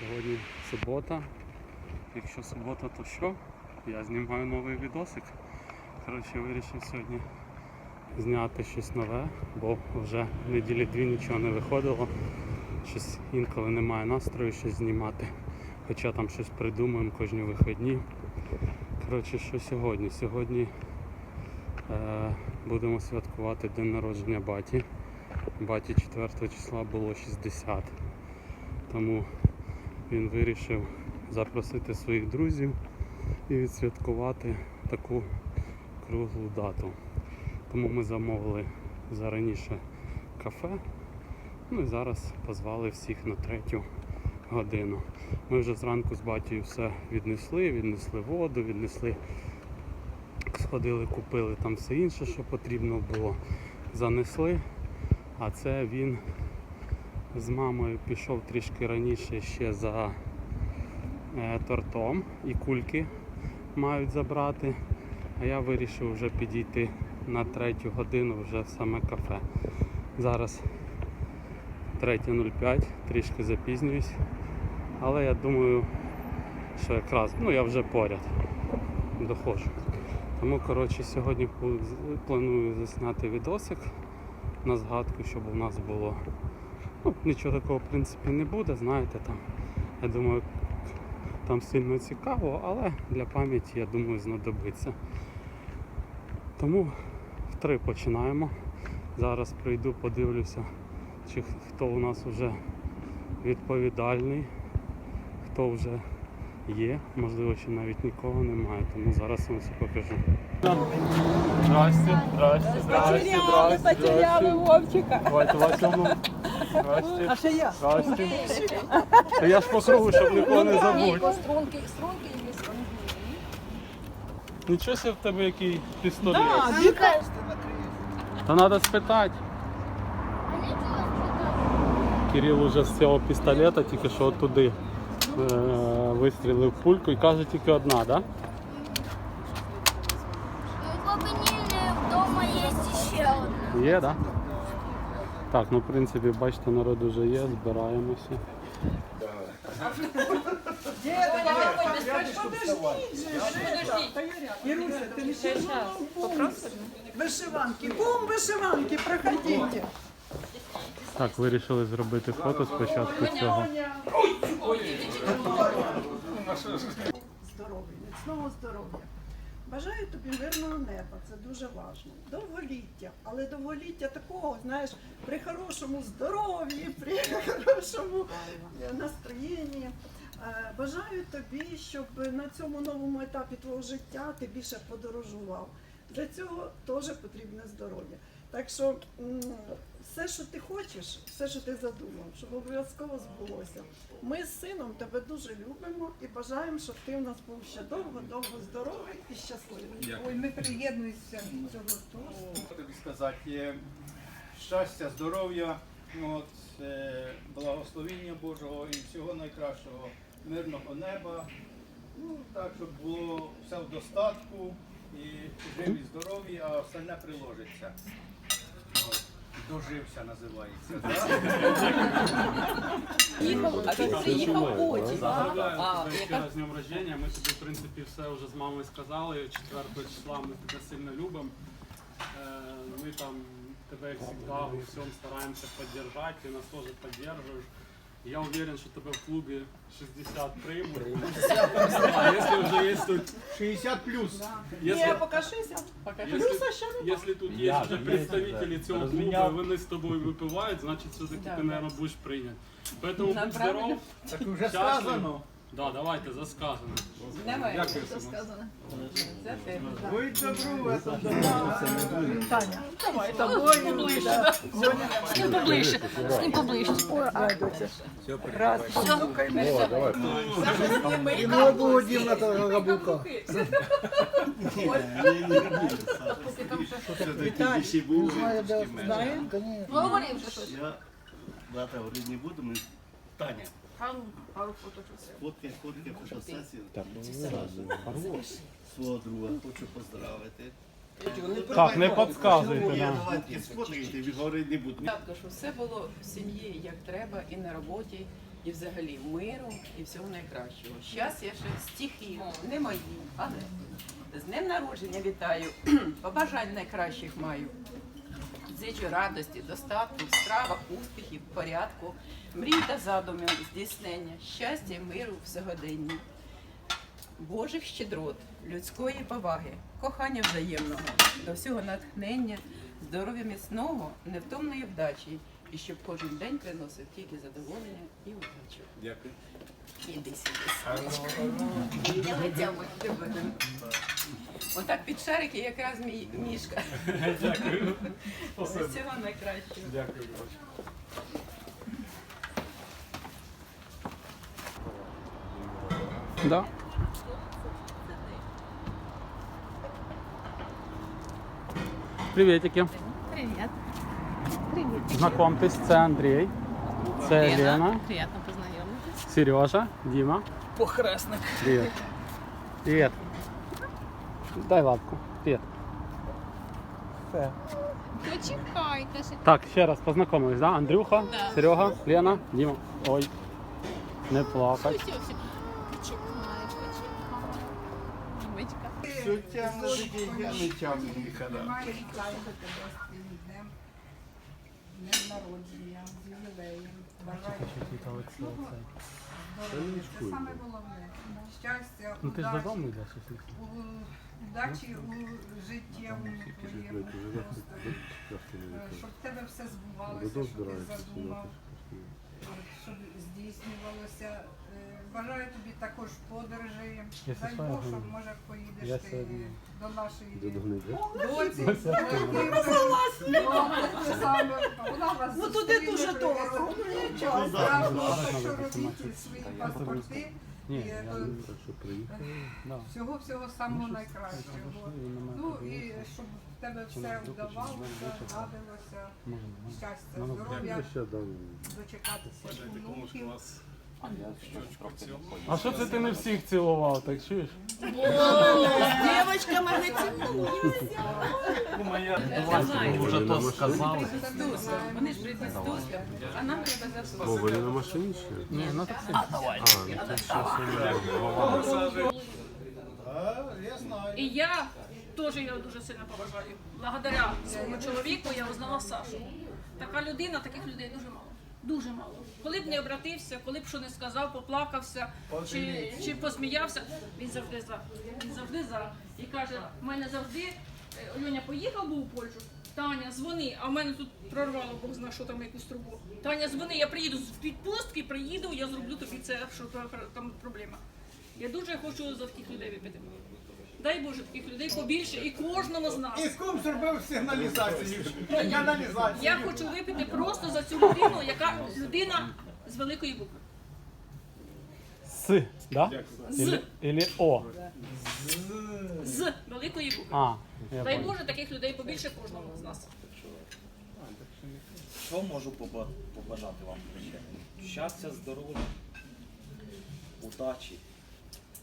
Сьогодні субота. Якщо субота, то що? Я знімаю новий відосик. Коротше, вирішив сьогодні зняти щось нове, бо вже неділі дві нічого не виходило. Щось інколи немає настрою щось знімати. Хоча там щось придумуємо кожні вихідні. Коротше, що сьогодні? Сьогодні е, будемо святкувати день народження баті. Баті 4 числа було 60. Тому він вирішив запросити своїх друзів і відсвяткувати таку круглу дату. Тому ми замовили зараніше кафе. Ну і зараз позвали всіх на третю годину. Ми вже зранку з батьком все віднесли, віднесли воду, віднесли, сходили, купили там все інше, що потрібно було, занесли. А це він з мамою пішов трішки раніше ще за е, тортом і кульки мають забрати. А я вирішив вже підійти на третю годину вже в саме кафе. Зараз 3.05, трішки запізнююсь. Але я думаю, що якраз, ну я вже поряд доходжу. Тому коротше сьогодні планую засняти відосик на згадку, щоб у нас було. Ну, нічого такого в принципі не буде, знаєте, там. Я думаю, там сильно цікаво, але для пам'яті, я думаю, знадобиться. Тому в три починаємо. Зараз прийду, подивлюся, чи хто у нас вже відповідальний, хто вже є, можливо, ще навіть нікого немає, тому зараз вам все покажу. Здрасте, здрасте, Потеряли, потеряли Вовчика. Здрасте. А ще я. Здрасте. Та я ж по кругу, щоб нікого не забути. Струнки, струнки і струнки. Нічого себе в тебе який пістолет. Та треба спитати. Кирил уже з цього пістолета тільки що туди е, вистрілив пульку і каже тільки одна, так? Да? У Клопенільни вдома є ще одна. Є, так? Да? Так, ну в принципі, бачите, народ уже є, збираємося. Іруся, ти не ще Вишиванки. Кум вишиванки, проходите. Так, вирішили зробити фото спочатку цього. Здоров'я, міцного здоров'я. Бажаю тобі мирного неба, це дуже важливо. Довголіття, але довголіття такого, знаєш, при хорошому здоров'ї, при хорошому е, настроєнні. Е, Бажаю тобі, щоб на цьому новому етапі твого життя ти більше подорожував. Для цього теж потрібне здоров'я. Так що все, що ти хочеш, все, що ти задумав, щоб обов'язково збулося. Ми з сином тебе дуже любимо і бажаємо, щоб ти у нас був ще довго-довго здоровий і щасливий. Ой, ми приєднуємося до цього тосту. тобі сказати, щастя, здоров'я, от, е, благословіння Божого і всього найкращого, мирного неба. Ну, так, щоб було все в достатку і живі, здорові, а остальне приложиться. От, Дожився називається. да? Їхав, а він приїхав потім. Поздравляю А, тебе ще яка- раз з днем рождения. Ми тобі, в принципі, все вже з мамою сказали. 4 числа ми тебе сильно любимо. Е, Ми там тебе, як завжди, во всем стараємося підтримати, ти нас теж підтримуєш. Я уверен, что тебе в клубе 60 примут. А если уже есть тут, 60 плюс. Если, Не, покажися. якщо, Плюса ще нема. если тут є представители да. цього клубу, и они с тобой выпивают, значит, все-таки ты, наверное, будешь принять. Поэтому будь здоров. Так уже Щасливо. сказано. Да, давайте, за сказане. Давай, Дякую, що Симо. сказано. Це ти. Будь добру, а Таня, давай, тобою поближче. З ним поближче, з ним поближче. Раз, І нового дівна та габука. знає? Ну, вже щось. Я дата говорити не буду, ми Таня. Пару, пару фоточок. Фотки, фотки, фотосесію. Свого друга хочу поздравити. Так, не підказуйте Я нам. давайте сфоткайте, від не. Татко, все було в сім'ї як треба і на роботі, і взагалі миру і всього найкращого. Щастя ще стихи, не мої, але з днем народження вітаю, побажань найкращих маю. Зичу радості, достатку в справах, успіхів, порядку, мрій та задумів, здійснення, щастя і миру в сьогоденні. Божих щедрот, людської поваги, кохання взаємного, до всього натхнення, здоров'я міцного, невтомної вдачі, і щоб кожен день приносив тільки задоволення і удачу. Дякую. Іди сюди. Давай дякую тебе. Отак під шарики якраз мій мішка. Дякую. Всього найкращого. Дякую. Да. Приветики. Привіт. Знакомтесь, це Андрій, це Лена, Приємно познайомитись. Сережа, Діма. Похресник. Привет. Привет. Дай лапку. Привет. Почекайте. Так, ще раз познайомились, да? Андрюха, Да. Серега, Лена, Діма. Ой. Не плакать. Все, все. Почекай, почекай. Дімочка. Що тягне я не тягну днем. Днем народження, з ювілеєм. Бажаю Це саме головне. Щастя, Ну ти ж удачі, додому йдеш, якщо у- удачі у життєвому твоєму просто. Е, Щоб в тебе все збувалося, що ти задумав, щоб здійснювалося. Е, Бажаю тобі також подорожей. Дай Бог, щоб може поїдеш ти до нашої Доці. доці. Вона вас Ну туди дуже дорого. Ну нічого. Справді, що робіть свої паспорти. Ні, І, я е, Да. Всього всього самого найкращого. Ну і щоб в тебе все вдавалося, радилося, щастя, здоров'я, дочекатися. А що це ти не всіх цілував, так чуєш? Дівчатками не цілуються. Вже то сказали. Вони ж прийдуть з Туска, а нам треба за Туска. Вони на машині ще? Ні, ну так А, я знаю. І я теж його дуже сильно поважаю. Благодаря своєму чоловіку я узнала Сашу. Така людина, таких людей дуже мало. Дуже мало. Коли б не обратився, коли б що не сказав, поплакався чи, чи посміявся, він завжди за. Він завжди за. І каже, в мене завжди е, Льоня поїхав був у Польщу. Таня, дзвони, а в мене тут прорвало, Бог знає, що там якусь трубу. Таня, дзвони, я приїду з відпустки, приїду, я зроблю тобі це, що там проблема. Я дуже хочу за таких людей випити. Дай Боже, таких людей побільше і кожному з нас. І кум зробив сигналізацію. Каналізацію. Я хочу випити просто за цю людину, яка людина з великої букви. С, да? З. Или, или О. З великої букви. А, я Дай понял. Боже, таких людей побільше кожному з нас. Що можу поба- побажати вам ще? Щастя, здоров'я, удачі,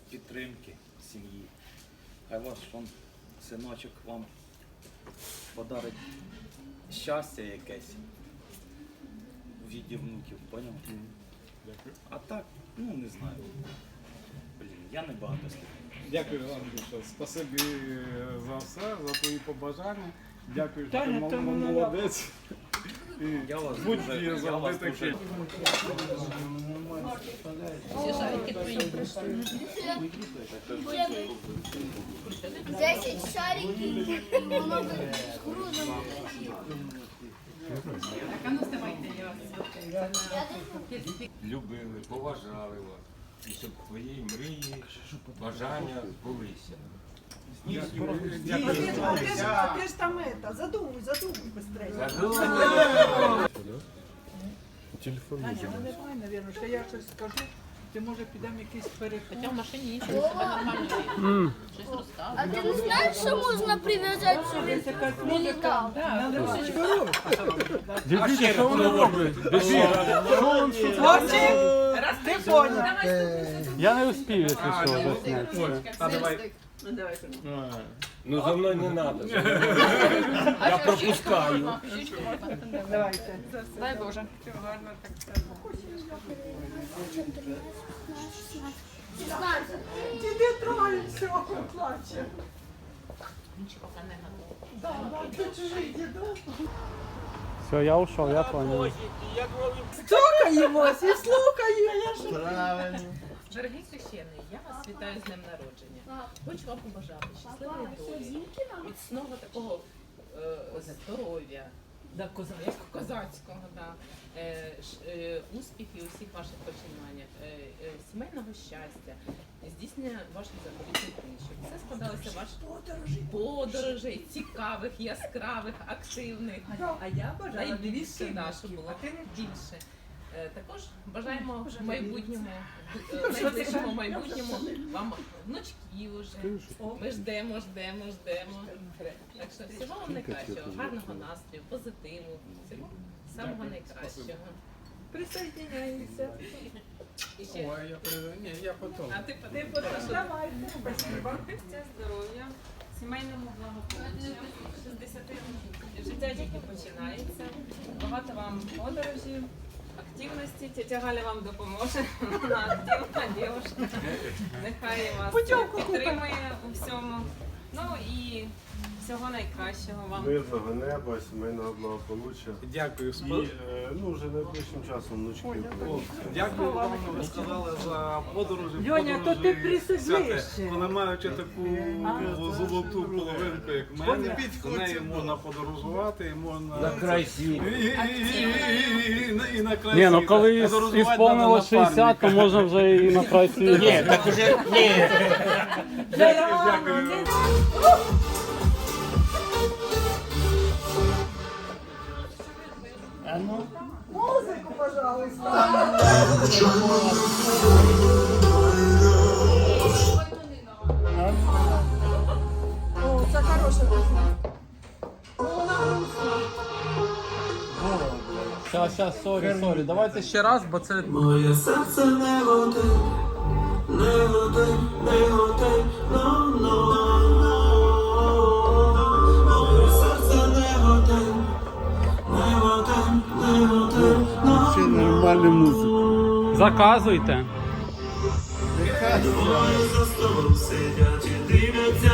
підтримки сім'ї. Хай ваш вам, синочок вам подарить щастя якесь в віді внуків, поняв? А так, ну не знаю. Блін, я не багато слів. Дякую вам дуже. Спасибі за все, за твої побажання. Дякую, що ти мол- молодець. І Я вас будь дуже- є я завжди вас такий. дуже Десять шариків і воно би з грузом. Так, а ну вставайте, я вас любили, поважали вас. І щоб твої мрії, бажання збулися. А ти ж- там это, задумуй, задумуй быстрее. Телефон Аня, ну немає, мабуть, що я щось скажу, ти може підемо якийсь переход. Хоча в машині нічого себе нормально. Щось розказує. А ти не знаєш, що можна прив'язати собі мілітал? Дивіться, що вони роблять? Біжіть. Хлопці, раз ти поняв. Я не успів, якщо що, засняти. Давай. Ну. Ну за мною не треба. Пропускаю. Дай Боже. Діди троє всього плаче. Да, да, це. Все, я ушов, я понял. Слухаємось і слухаємо. Правильно. Дорогі хрещений, я вас вітаю з днем народження. Хочу вам побажати щасливої долі, міцного такого здоров'я, да, коза, козацького, да, е, е, успіхів усіх ваших починаннях, е, е, сімейного щастя, здійснення ваших заповітних днів, щоб все складалося в ваших подорожей, цікавих, яскравих, активних. А я бажаю більше, да, щоб було більше. Е, Також бажаємо в майбутньому, е, найближчому майбутньому вам внучків уже. Ми ждемо, ждемо, ждемо. Так що всього вам найкращого, гарного настрою, позитиву, всього самого найкращого. Присоединяємося. І. Ой, я Ні, я потім. А ти ти Давай. Спасибо. Здоров'я, сімейному благополуччя, 60 років. Життя тільки починається. Багато вам подорожів, активності. Тетя Галя вам допоможе. Вона активна дівчина. Нехай вас підтримує у всьому. Ну і всього найкращого вам. Мирного неба, сімейного благополуччя. Дякую, І е, ну, вже найближчим часом внучки. О, Дякую вам, ви сказали за подорожі. Льоня, то ти подорожі присиджуєш. Вона маючи таку золоту половинку, як в мене, з нею можна подорожувати, і можна... На край світу. І, і, і, і, і, і на край Ні, ну світу. коли Подорожувати ісполнило надо на 60, то можна вже і на край світу. Ні, так уже ні. Дякую. Музику, пожалуйста. О, це хороша пісня. Щас, щас, сорі, сорі. Давайте ще раз, бо це Моє серце не води, не води, не води, но, но. Нормальну музику. заказуйте. За столом сидять і дивляться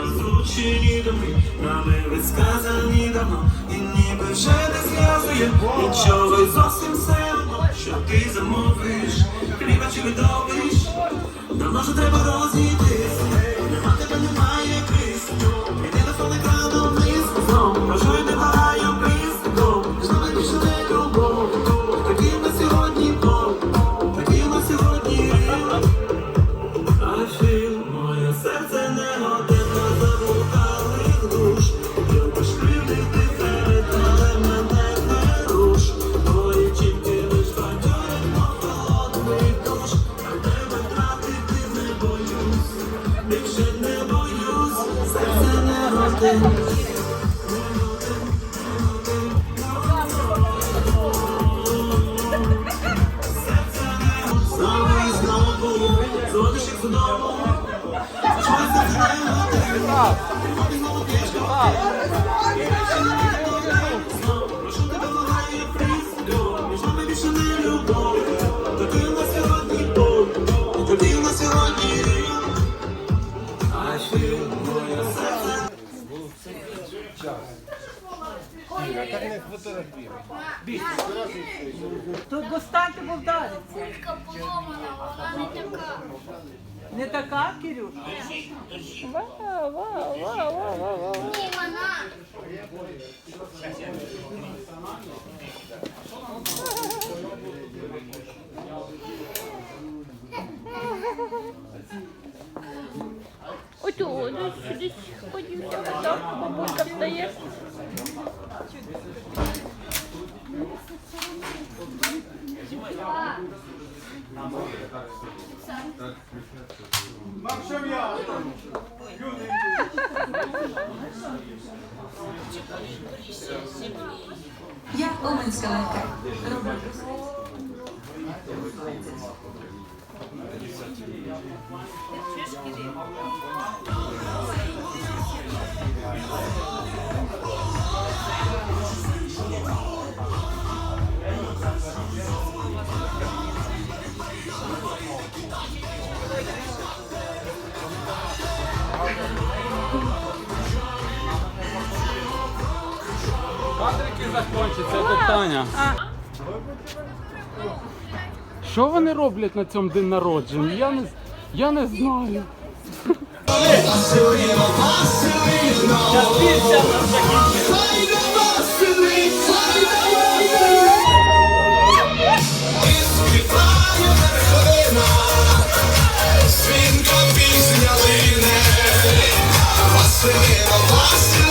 розлучені доми, нами висказані давно. І ніби вже не зв'язує нічого й зовсім все одно, що ти замовиш, хліба чи видовиш. Давно вже треба розійтись, нема тебе, немає крис. І телефон екраном вниз, знов, бажаю friends. Поломана, вона не така. Не така, Кирюш? Ні, вона. Ось о, десь ходівся, так бабулька встає. Максим'я! Люди! Я Оменська легка. Роблю. Чуєш, питання. Що вони роблять на цьому день народження? Я не, я не знаю. Свінка пісня лине, Василино, Василино,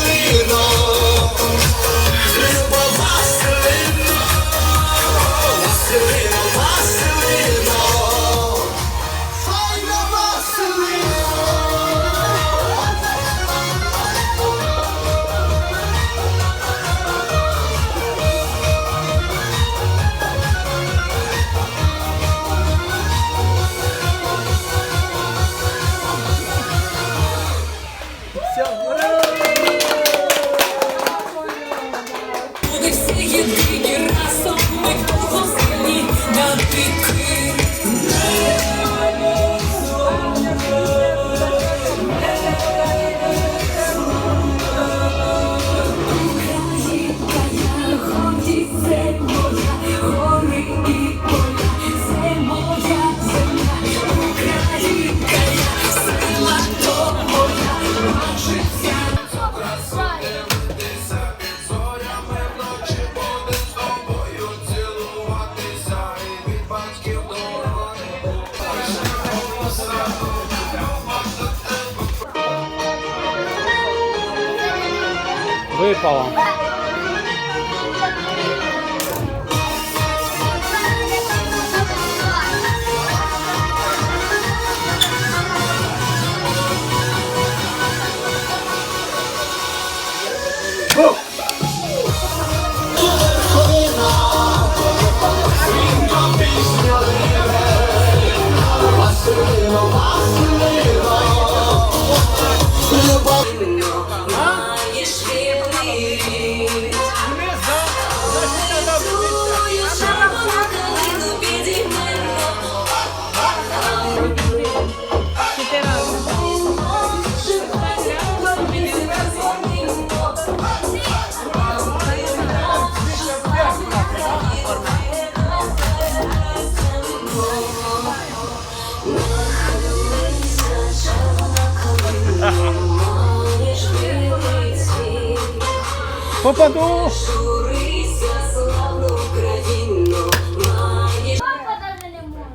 Попаду!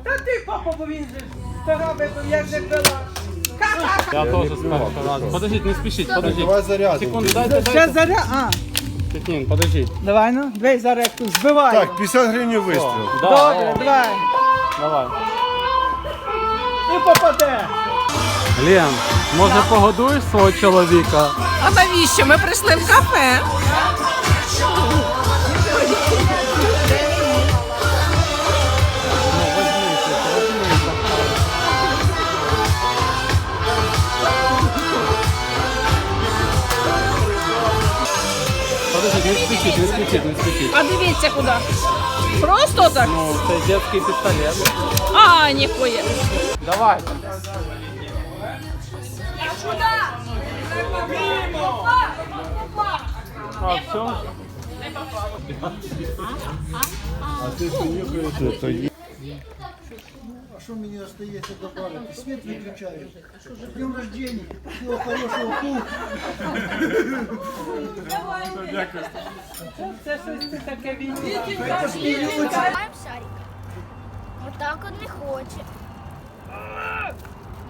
Та ти, папа, бо він же старавий, бо я вже пила. Я теж. Подождіть, не спішіть, подождіть. Давай зарядимо. Секунду, дайте, Ще дайте. заря... А, Тетнін, подождіть. давай ну, дві зараз як тут збиваю. Так, 50 гривень вистріл. Да, Добре, давай. Давай. І попаде. Лен, може погодуєш свого чоловіка? А навіщо? Ми прийшли в кафе. Подождіть, не спішіть, не спішіть, не спішіть. А дивіться куди. Просто так. Ну, це детський пістолет. А, ніхуя. Давайте. А, все? А що мені остається добавити? Світ виключаю. З днем рождения. Всього хорошого пух. Це щось ти таке війні. Маємо шарик. Отак от не хоче.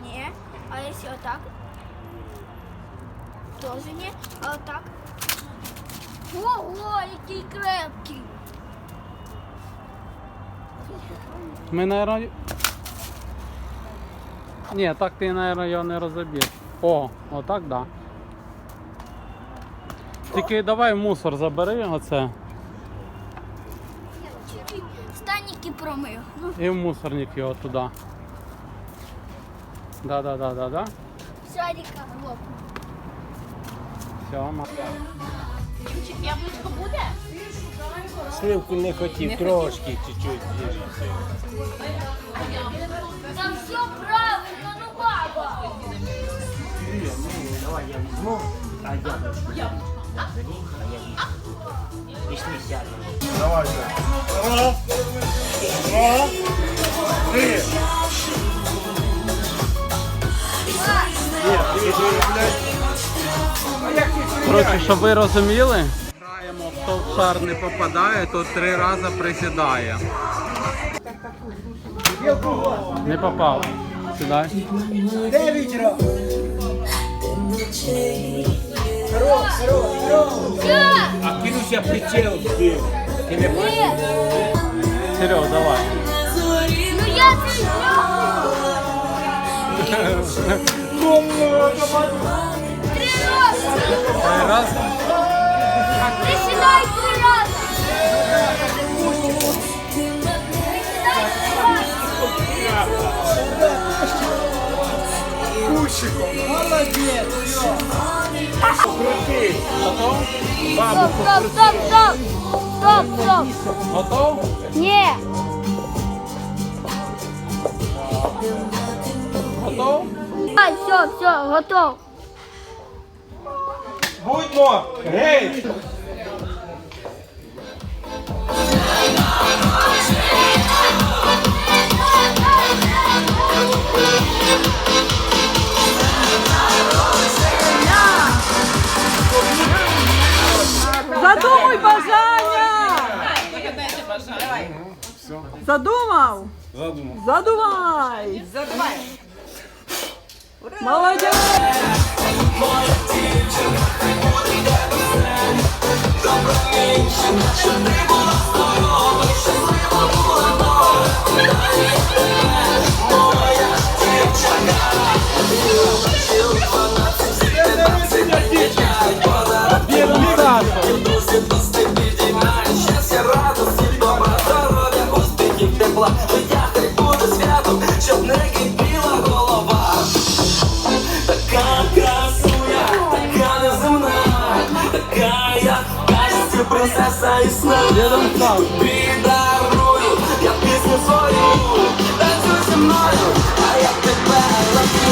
Ні. А якщо отак? Тоже ні. А отак? Ого, який крепкий. Ми, наверное... Ні, так ти, наверное, його не розоб'єш. О, отак, да. Тільки давай мусор забери оце Станіки промив. Ну, і в мусорник його туди. Да, да, да, да, да. шарика Сьома. Яблучко буде? Сливку не хотів, трошки, чуть-чуть. Там все правильно, ну баба. Давай я візьму, а яблучко. Бери, а я візьму. Пішли сядемо. Давайте. Раз, два, три. Коротше, щоб ви розуміли, граємо хто в шар не попадає, то три рази присідає. Не попав. Сідай. А кинувся прицел збив. Ти не бачиш? Серег, давай. Ну я це рази. Присідай три рази. Присідай три рази. Стоп, стоп, стоп, стоп. Стоп, стоп. Готов? Ні. Готов? А, все, все, готов. Будьмо! Гей! Задумуй бажання! Задумав? Задумав. Задувай! Молодець! Щоб і сна. Тобі дарую, я пісню свою, танцюй зі мною, а я тебе люблю.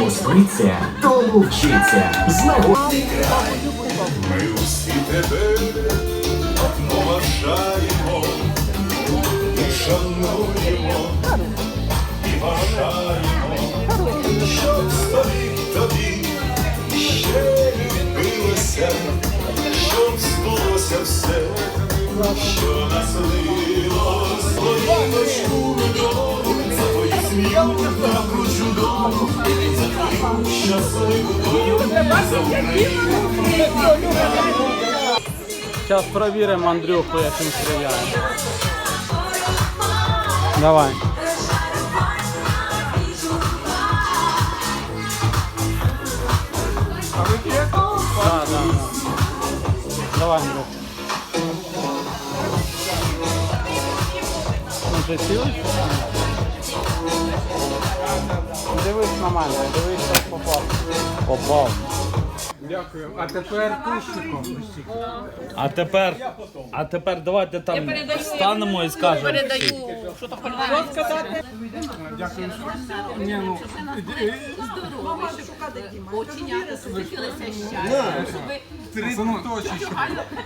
Кому спиться, тому вчиться. Знову Ми усі тебе поважаємо і шануємо, і бажаємо, щоб століт тобі ще відбилося, щоб збулося все, що наслилось твоїм дому, за твою смію добру чудову, за твою щасливу долю, за Україну. Зараз перевіримо Андрюху, як він стріляє. Давай. Да, да, да. Давай, Андрюх. Ну, ти цілий? Дивись на мене, дивись, що попав. Попав. Дякую. А тепер кущиком. А тепер, а тепер давайте там станемо і скажемо. Передаю, що то сказати. Дякую. Ні, ну, Оченята світилися щастя, щоб ви три точечки.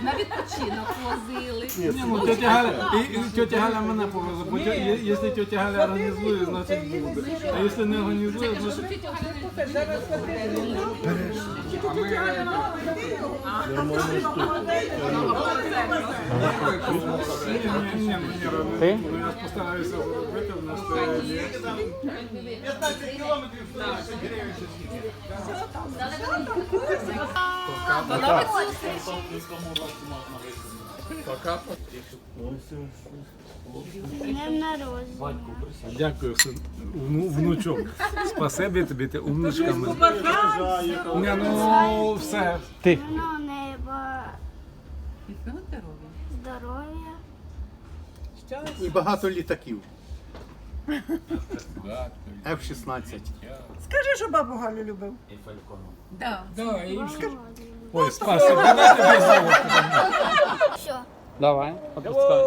на відпочинок возили. Ні, ну тетя Галя, і, і тетя Галя мене повезе, бо тя- є- якщо тетя Галя організує, значить буде. А якщо не організує, значить... Ні, ні, ні, ну, ні. Ти? Ну, я ж постараюся зробити, в нас це є. 15 кілометрів Пока. Днем народження. Дякую, син, вну- внучок. Спасибі тобі, ти умничка мене. Ні, ну все. Ти. Мирного неба. Здоров'я. І багато літаків. F-16. Скажи, що бабу Галю любив. Да. Ой, спасибо. Давай мені золото. Все. Давай, опускай.